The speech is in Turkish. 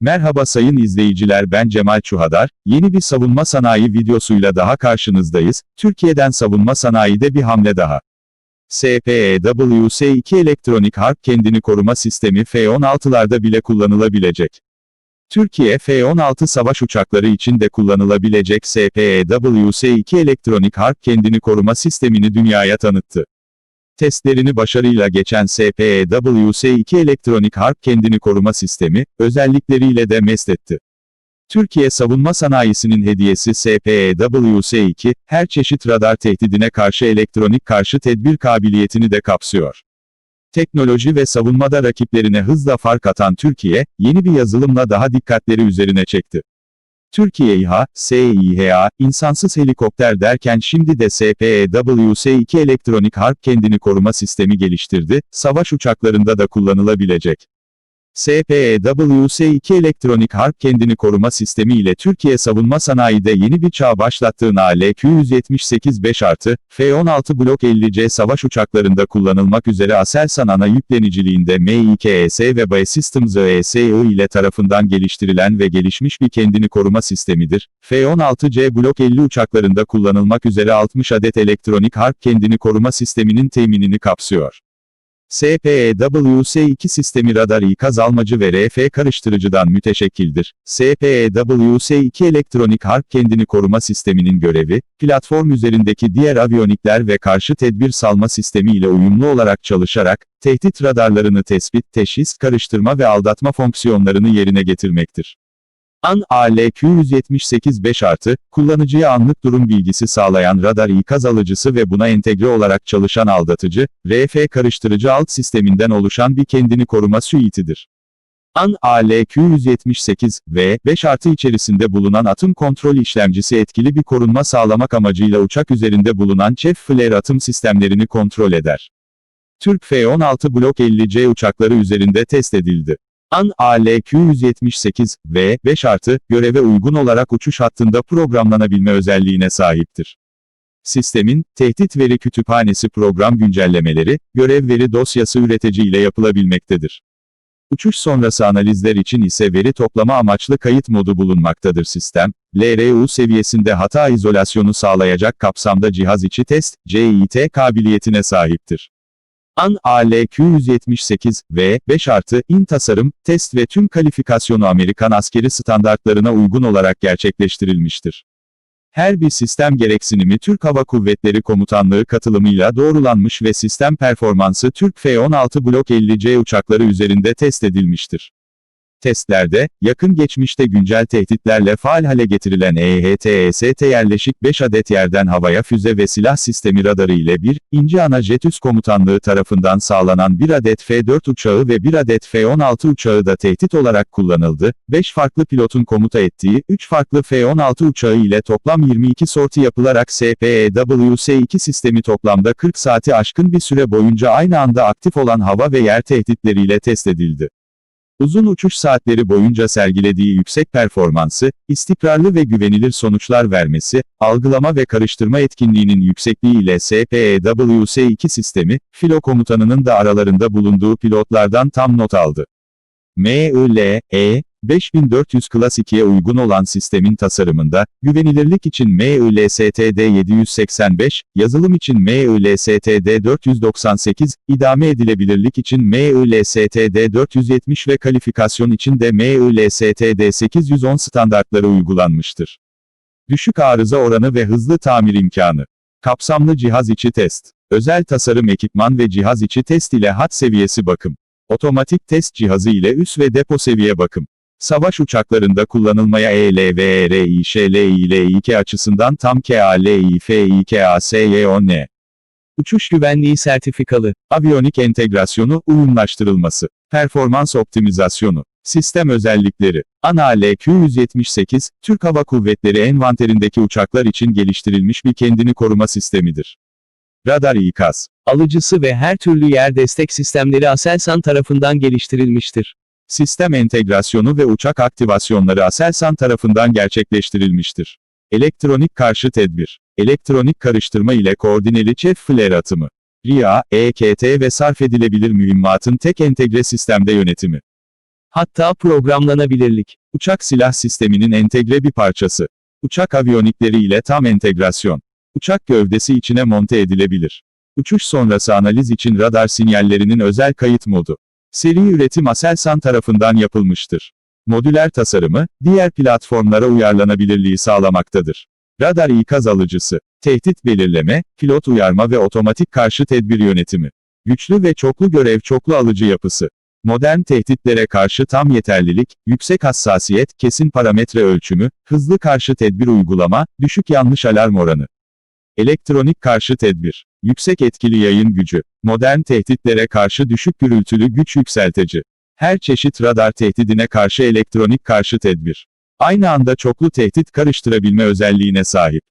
Merhaba sayın izleyiciler ben Cemal Çuhadar, yeni bir savunma sanayi videosuyla daha karşınızdayız, Türkiye'den savunma sanayide bir hamle daha. SPEWS-2 elektronik harp kendini koruma sistemi F-16'larda bile kullanılabilecek. Türkiye F-16 savaş uçakları için de kullanılabilecek SPEWS-2 elektronik harp kendini koruma sistemini dünyaya tanıttı. Testlerini başarıyla geçen SPEWS-2 elektronik harp kendini koruma sistemi, özellikleriyle de mest etti. Türkiye savunma sanayisinin hediyesi SPEWS-2, her çeşit radar tehdidine karşı elektronik karşı tedbir kabiliyetini de kapsıyor. Teknoloji ve savunmada rakiplerine hızla fark atan Türkiye, yeni bir yazılımla daha dikkatleri üzerine çekti. Türkiye İHA, SİHA, insansız helikopter derken şimdi de SPEWS-2 elektronik harp kendini koruma sistemi geliştirdi, savaş uçaklarında da kullanılabilecek. SPEWS-2 elektronik harp kendini koruma sistemi ile Türkiye savunma sanayide yeni bir çağ başlattığını AL-278-5 artı, F-16 Blok 50C savaş uçaklarında kullanılmak üzere Aselsan ana yükleniciliğinde MİKS ve BAE Systems ESI ile tarafından geliştirilen ve gelişmiş bir kendini koruma sistemidir. F-16C Blok 50 uçaklarında kullanılmak üzere 60 adet elektronik harp kendini koruma sisteminin teminini kapsıyor. SPEWS-2 sistemi radar ikaz almacı ve RF karıştırıcıdan müteşekkildir. SPEWS-2 elektronik harp kendini koruma sisteminin görevi, platform üzerindeki diğer aviyonikler ve karşı tedbir salma sistemi ile uyumlu olarak çalışarak, tehdit radarlarını tespit, teşhis, karıştırma ve aldatma fonksiyonlarını yerine getirmektir. AN AL-278-5 artı, kullanıcıya anlık durum bilgisi sağlayan radar ikaz alıcısı ve buna entegre olarak çalışan aldatıcı, RF karıştırıcı alt sisteminden oluşan bir kendini koruma suite'dir. AN AL-278 ve 5 artı içerisinde bulunan atım kontrol işlemcisi etkili bir korunma sağlamak amacıyla uçak üzerinde bulunan çift flare atım sistemlerini kontrol eder. Türk F-16 Blok 50C uçakları üzerinde test edildi. AN AL-278 ve 5 artı göreve uygun olarak uçuş hattında programlanabilme özelliğine sahiptir. Sistemin, tehdit veri kütüphanesi program güncellemeleri, görev veri dosyası üretici ile yapılabilmektedir. Uçuş sonrası analizler için ise veri toplama amaçlı kayıt modu bulunmaktadır sistem, LRU seviyesinde hata izolasyonu sağlayacak kapsamda cihaz içi test, CIT kabiliyetine sahiptir. AN AL-278 ve 5 artı in tasarım, test ve tüm kalifikasyonu Amerikan askeri standartlarına uygun olarak gerçekleştirilmiştir. Her bir sistem gereksinimi Türk Hava Kuvvetleri Komutanlığı katılımıyla doğrulanmış ve sistem performansı Türk F-16 Blok 50C uçakları üzerinde test edilmiştir. Testlerde, yakın geçmişte güncel tehditlerle faal hale getirilen E EHTST yerleşik 5 adet yerden havaya füze ve silah sistemi radarı ile bir, İnci Ana Jetüs Komutanlığı tarafından sağlanan 1 adet F-4 uçağı ve 1 adet F-16 uçağı da tehdit olarak kullanıldı. 5 farklı pilotun komuta ettiği, 3 farklı F-16 uçağı ile toplam 22 sorti yapılarak SPEWS-2 sistemi toplamda 40 saati aşkın bir süre boyunca aynı anda aktif olan hava ve yer tehditleriyle test edildi. Uzun uçuş saatleri boyunca sergilediği yüksek performansı, istikrarlı ve güvenilir sonuçlar vermesi, algılama ve karıştırma etkinliğinin yüksekliği ile SPEWS-2 sistemi, filo komutanının da aralarında bulunduğu pilotlardan tam not aldı. MIL, E, 5400 Class 2'ye uygun olan sistemin tasarımında, güvenilirlik için MIL-STD 785, yazılım için MIL-STD 498, idame edilebilirlik için MIL-STD 470 ve kalifikasyon için de MIL-STD 810 standartları uygulanmıştır. Düşük arıza oranı ve hızlı tamir imkanı. Kapsamlı cihaz içi test. Özel tasarım ekipman ve cihaz içi test ile hat seviyesi bakım. Otomatik test cihazı ile üs ve depo seviye bakım. Savaş uçaklarında kullanılmaya E ELVRİŞLİL2 açısından tam KALİFİKASYON. Uçuş güvenliği sertifikalı, aviyonik entegrasyonu, uyumlaştırılması, performans optimizasyonu, sistem özellikleri, ANA L-278, Türk Hava Kuvvetleri envanterindeki uçaklar için geliştirilmiş bir kendini koruma sistemidir. Radar ikaz, alıcısı ve her türlü yer destek sistemleri Aselsan tarafından geliştirilmiştir. Sistem entegrasyonu ve uçak aktivasyonları Aselsan tarafından gerçekleştirilmiştir. Elektronik karşı tedbir, elektronik karıştırma ile koordineli çift flare atımı, RIA, EKT ve sarf edilebilir mühimmatın tek entegre sistemde yönetimi. Hatta programlanabilirlik. Uçak silah sisteminin entegre bir parçası. Uçak aviyonikleri ile tam entegrasyon. Uçak gövdesi içine monte edilebilir. Uçuş sonrası analiz için radar sinyallerinin özel kayıt modu. Seri üretim Aselsan tarafından yapılmıştır. Modüler tasarımı, diğer platformlara uyarlanabilirliği sağlamaktadır. Radar ikaz alıcısı, tehdit belirleme, pilot uyarma ve otomatik karşı tedbir yönetimi. Güçlü ve çoklu görev çoklu alıcı yapısı. Modern tehditlere karşı tam yeterlilik, yüksek hassasiyet, kesin parametre ölçümü, hızlı karşı tedbir uygulama, düşük yanlış alarm oranı. Elektronik karşı tedbir. Yüksek etkili yayın gücü. Modern tehditlere karşı düşük gürültülü güç yükseltici. Her çeşit radar tehdidine karşı elektronik karşı tedbir. Aynı anda çoklu tehdit karıştırabilme özelliğine sahip.